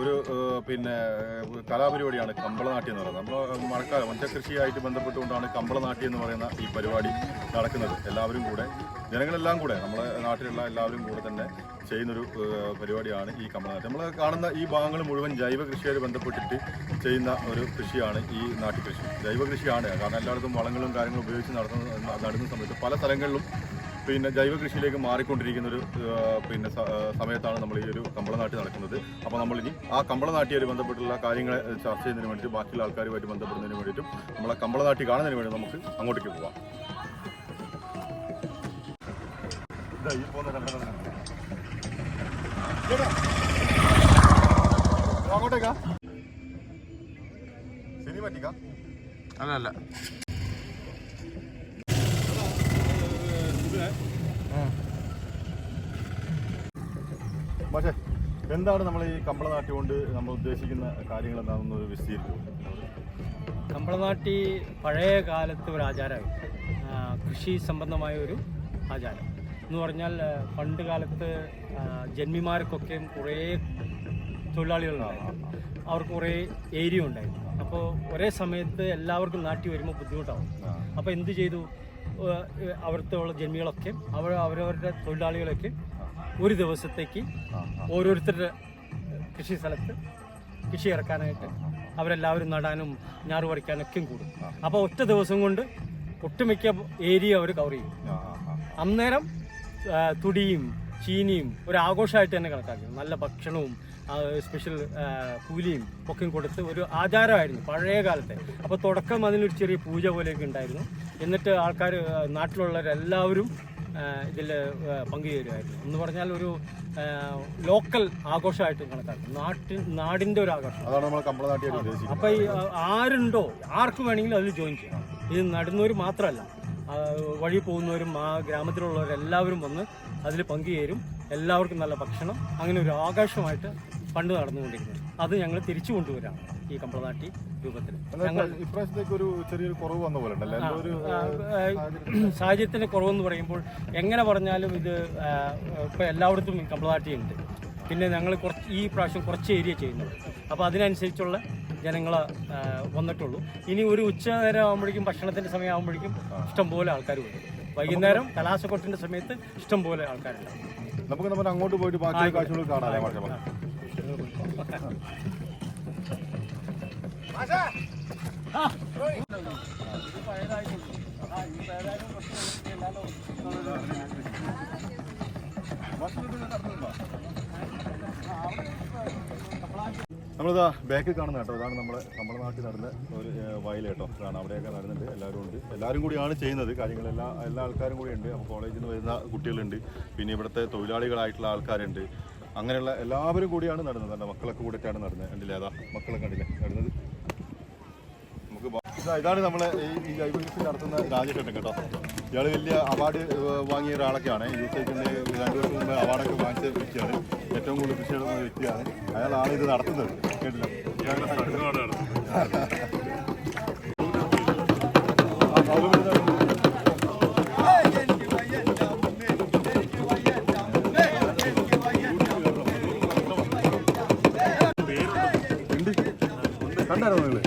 ഒരു പിന്നെ കലാപരിപാടിയാണ് കമ്പളനാട്ടി എന്ന് പറയുന്നത്. നമ്മൾ മഴക്കാലം വഞ്ചകൃഷിയായിട്ട് ബന്ധപ്പെട്ടുകൊണ്ടാണ് കമ്പളനാട്ടി എന്ന് പറയുന്ന ഈ പരിപാടി നടക്കുന്നത്. എല്ലാവരും കൂടെ ജനങ്ങളെല്ലാം കൂടെ നമ്മളെ നാട്ടിലുള്ള എല്ലാവരും കൂടെ തന്നെ ചെയ്യുന്നൊരു പരിപാടിയാണ് ഈ കമ്പളനാട്ടി. നമ്മൾ കാണുന്ന ഈ ഭാഗങ്ങൾ മുഴുവൻ ജൈവ കൃഷിയായി ബന്ധപ്പെട്ടിട്ട് ചെയ്യുന്ന ഒരു കൃഷിയാണ് ഈ നാട്ടുകൃഷി ജൈവ കൃഷിയാണ്. കാരണം എല്ലായിടത്തും വളങ്ങളും കാര്യങ്ങളും ഉപയോഗിച്ച് നടത്തുന്ന നടുന്ന സമയത്ത് പല സ്ഥലങ്ങളിലും പിന്നെ ജൈവ കൃഷിയിലേക്ക് മാറിക്കൊണ്ടിരിക്കുന്ന ഒരു പിന്നെ സമയത്താണ് നമ്മൾ ഈ ഒരു കമ്പളനാട്ടി നടക്കുന്നത്. അപ്പോൾ നമ്മളിനി ആ കമ്പളനാട്ടിയായി ബന്ധപ്പെട്ടുള്ള കാര്യങ്ങളെ ചർച്ച ചെയ്യുന്നതിന് വേണ്ടിയിട്ട് ബാക്കിയുള്ള ആൾക്കാരുമായിട്ട് ബന്ധപ്പെടുന്നതിന് വേണ്ടിയിട്ടും നമ്മളെ കമ്പളനാട്ടി കാണുന്നതിന് വേണ്ടി നമുക്ക് അങ്ങോട്ടേക്ക് പോവാം. അങ്ങോട്ടേക്കാ സിനിമാറ്റിക്കാ അല്ല അല്ല എന്താണ് നമ്മൾ ഈ കമ്പളനാട്ടി കൊണ്ട് നമ്മൾ ഉദ്ദേശിക്കുന്ന കാര്യങ്ങൾ എന്താണെന്ന് വിശദീകരിക്കും? കമ്പളനാട്ടി പഴയ കാലത്ത് ഒരു ആചാരമായിരുന്നു. കൃഷി സംബന്ധമായ ഒരു ആചാരം. എന്ന് പറഞ്ഞാൽ പണ്ട് കാലത്ത് ജന്മിമാർക്കൊക്കെയും ജന്മിമാർക്കൊക്കെ കുറേ തൊഴിലാളികളുണ്ടായിരുന്നു. അവർക്ക് കുറേ ഏരിയ ഉണ്ടായിരുന്നു. അപ്പോൾ ഒരേ സമയത്ത് എല്ലാവർക്കും നാട്ടി വരുമ്പോൾ ബുദ്ധിമുട്ടാവും. അപ്പോൾ എന്ത് ചെയ്തു? അവിടുത്തെ ഉള്ള ജന്മികളൊക്കെ അവർ അവരവരുടെ തൊഴിലാളികളൊക്കെ ഒരു ദിവസത്തേക്ക് ഓരോരുത്തരുടെ കൃഷി സ്ഥലത്ത് കൃഷി ഇറക്കാനായിട്ട് അവരെല്ലാവരും നടാനും ഞാറ് പറിക്കാനൊക്കെയും കൂടും അപ്പോൾ ഒറ്റ ദിവസം കൊണ്ട് ഒട്ടുമിക്ക ഏരിയ അവർ കവർ ചെയ്യും. അന്നേരം തുടിയും ചീനിയും ഒരു ആഘോഷമായിട്ട് തന്നെ കണക്കാക്കി. നല്ല ഭക്ഷണവും സ്പെഷ്യൽ കൂലിയും ഒക്കെ കൊടുത്ത് ഒരു ആചാരമായിരുന്നു പഴയ കാലത്തെ. അപ്പോൾ തുടക്കം അതിനൊരു ചെറിയ പൂജ പോലെയൊക്കെ ഉണ്ടായിരുന്നു. എന്നിട്ട് ആൾക്കാർ നാട്ടിലുള്ളവരെല്ലാവരും ഇതിൽ പങ്കുചേരുമായിരുന്നു. എന്ന് പറഞ്ഞാൽ ഒരു ലോക്കൽ ആഘോഷമായിട്ട് കണക്കാക്കും നാട്ടിൻ നാടിന്റെ ഒരു ആഘോഷം. അതാണ് നമ്മൾ കമ്പളനാട്ടിയായിട്ട് ഉദ്ദേശിക്കുന്നത്. അപ്പൊ ഈ ആരുണ്ടോ ആർക്ക് വേണമെങ്കിലും അതിൽ ജോയിൻ ചെയ്യാം ഇത് നടുന്നവർ മാത്രമല്ല. വഴി പോകുന്നവരും ആ ഗ്രാമത്തിലുള്ളവരെല്ലാവരും വന്ന് അതിൽ പങ്കുചേരും. എല്ലാവർക്കും നല്ല ഭക്ഷണം. അങ്ങനെ ഒരു ആഘോഷമായിട്ട് പണ്ട് നടന്നുകൊണ്ടിരുന്നത്. അത് ഞങ്ങൾ തിരിച്ചു കൊണ്ടുവരാണ് ഈ കമ്പളനാട്ടി രൂപത്തിൽ. ഞങ്ങൾ ഇപ്രാവശ്യത്തേക്ക് ഒരു ചെറിയൊരു കുറവ് വന്ന പോലെ സാഹചര്യത്തിന്റെ കുറവെന്ന് പറയുമ്പോൾ എങ്ങനെ പറഞ്ഞാലും ഇത് ആ, ഇപ്പൊ എല്ലായിടത്തും കമ്പളനാട്ടി ഉണ്ട് പിന്നെ ഞങ്ങൾ കുറച്ച് ഈ പ്രാവശ്യം കുറച്ച് ഏരിയ ചെയ്യുന്നുണ്ട് അപ്പോൾ അതിനനുസരിച്ചുള്ള ജനങ്ങൾ വന്നിട്ടുള്ളൂ. ഇനി ഒരു ഉച്ച നേരം ആകുമ്പോഴേക്കും ഭക്ഷണത്തിന്റെ സമയം ആകുമ്പോഴേക്കും ഇഷ്ടംപോലെ ആൾക്കാർ വരും വൈകുന്നേരം കലാശക്കൊട്ടിന്റെ സമയത്ത് ഇഷ്ടംപോലെ ആൾക്കാരുണ്ടാവും നമുക്ക് നമ്മൾ അങ്ങോട്ട് പോയിട്ട് ബാക്കി കാഴ്ചകൾ കാണാല്ലേ നമ്മളിതാ ബാക്കിൽ കാണുന്ന കേട്ടോ ഇതാണ് നമ്മുടെ നമ്മുടെ നാട്ടിൽ നടന്ന ഒരു വയൽ കേട്ടോ. ഇതാണ് അവിടെയൊക്കെ നടന്നുണ്ട് എല്ലാവരും ഉണ്ട്. എല്ലാവരും കൂടിയാണ് ചെയ്യുന്നത്. കാര്യങ്ങൾ എല്ലാ എല്ലാ ആൾക്കാരും കൂടി ഉണ്ട്. അപ്പോൾ കോളേജിൽ നിന്ന് വരുന്ന കുട്ടികളുണ്ട്. പിന്നെ ഇവിടുത്തെ തൊഴിലാളികളായിട്ടുള്ള ആൾക്കാരുണ്ട്. അങ്ങനെയുള്ള എല്ലാവരും കൂടിയാണ് നടന്നത് എന്റെ മക്കളൊക്കെ കൂടിയിട്ടാണ് നടന്നത് കണ്ടില്ലേ അതാ മക്കളെ കണ്ടില്ലേ നടന്നത് നമുക്ക് ഇതാണ് നമ്മൾ ഈ ഈ ജൈവ കൃഷി നടത്തുന്ന രാജേഷേട്ടൻ കേട്ടോ ഇയാൾ വലിയ അവാർഡ് വാങ്ങിയ ഒരാളൊക്കെയാണ് യൂത്ത് ഐക്കിന്റെ രണ്ടു വർഷം മുമ്പ് അവാർഡൊക്കെ വാങ്ങിച്ച വ്യക്തിയാണ് ഏറ്റവും കൂടുതൽ കൃഷി നടത്തുന്ന വ്യക്തിയാണ് അയാളാണ് ഇത് നടത്തുന്നത് കേട്ടില്ല കണ്ടായിരുന്നോ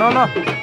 വന്നോ വന്നോ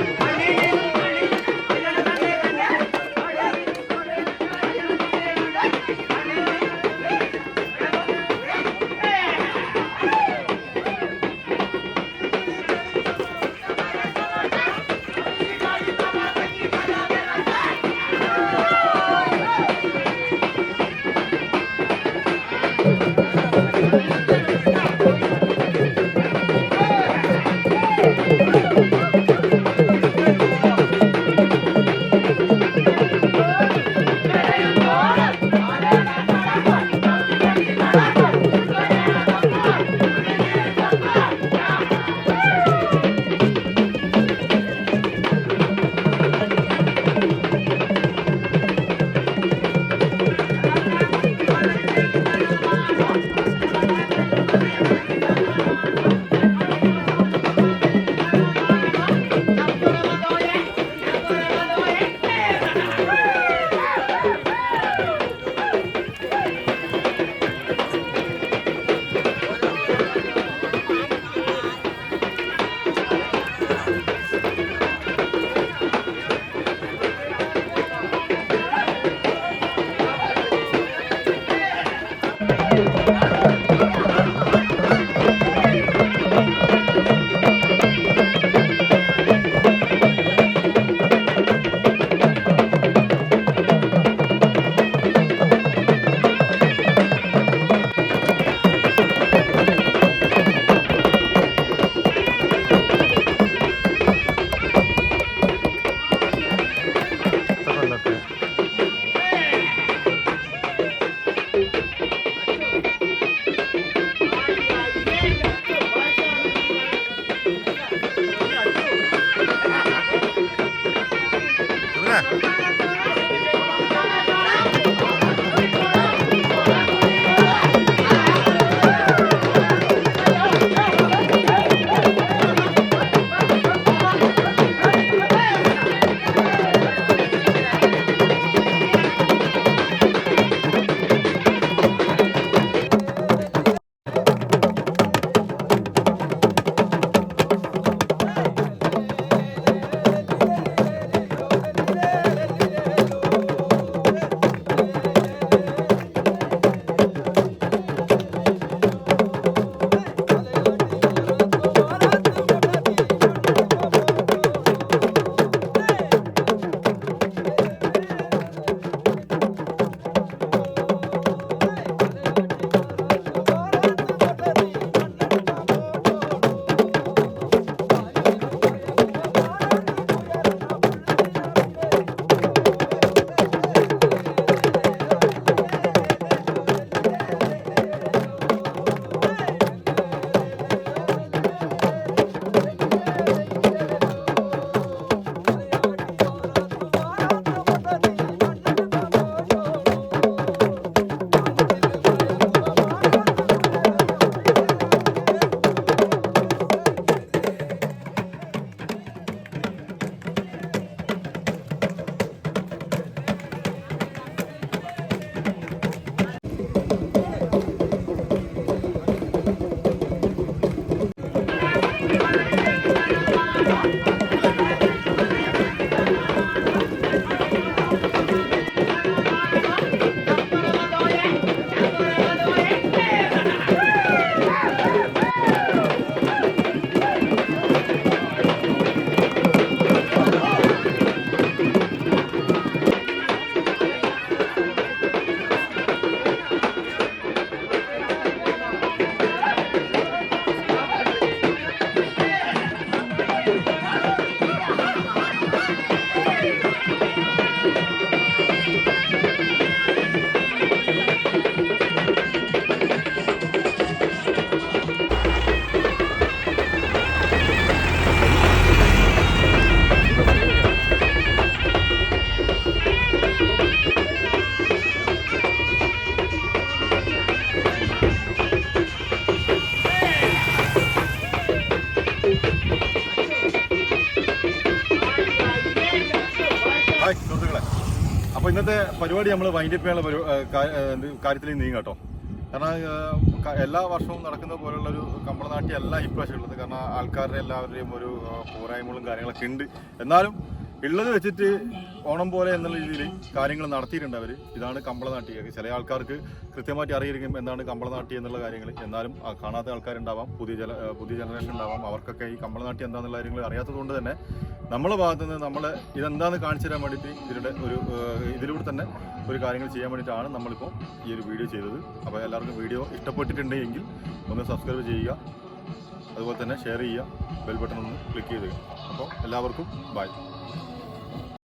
Ah. ഇന്നത്തെ പരിപാടി നമ്മൾ വൈൻഡപ്പ് ചെയ്യാനുള്ള കാര്യത്തിൽ നീങ്ങാം കേട്ടോ. കാരണം എല്ലാ വർഷവും നടക്കുന്ന പോലുള്ള ഒരു കമ്പളനാട്യം അല്ല ഇപ്രാവശ്യം ഉള്ളത്. കാരണം ആൾക്കാരുടെ എല്ലാവരുടെയും ഒരു പോരായ്മകളും കാര്യങ്ങളൊക്കെ ഉണ്ട്. എന്നാലും ഉള്ളത് വെച്ചിട്ട് ഓണം പോലെ എന്നുള്ള രീതിയിൽ കാര്യങ്ങൾ നടത്തിയിട്ടുണ്ട് അവർ ഇതാണ് കമ്പളനാട്ടി. ചില ആൾക്കാർക്ക് കൃത്യമായിട്ട് അറിയിരിക്കും എന്താണ് കമ്പളനാട്ടി എന്നുള്ള കാര്യങ്ങൾ. എന്നാലും കാണാത്ത ആൾക്കാരുണ്ടാവാം പുതിയ ജല പുതിയ ജനറേഷൻ ഉണ്ടാവാം. അവർക്കൊക്കെ ഈ കമ്പളനാട്ടി എന്താണെന്നുള്ള കാര്യങ്ങൾ അറിയാത്തതുകൊണ്ട് തന്നെ നമ്മളെ ഭാഗത്ത് നിന്ന് നമ്മളെ ഇതെന്താണെന്ന് കാണിച്ചു തരാൻ വേണ്ടിയിട്ട് ഇതിലൂടെ ഒരു ഇതിലൂടെ തന്നെ ഒരു കാര്യങ്ങൾ ചെയ്യാൻ വേണ്ടിയിട്ടാണ് നമ്മളിപ്പോൾ ഈ ഒരു വീഡിയോ ചെയ്തത്. അപ്പോൾ എല്ലാവർക്കും വീഡിയോ ഇഷ്ടപ്പെട്ടിട്ടുണ്ടെങ്കിൽ ഒന്ന് സബ്സ്ക്രൈബ് ചെയ്യുക. അതുപോലെ തന്നെ ഷെയർ ചെയ്യുക. ബെൽ ബട്ടൺ ഒന്ന് ക്ലിക്ക് ചെയ്ത് അപ്പോൾ എല്ലാവർക്കും ബൈ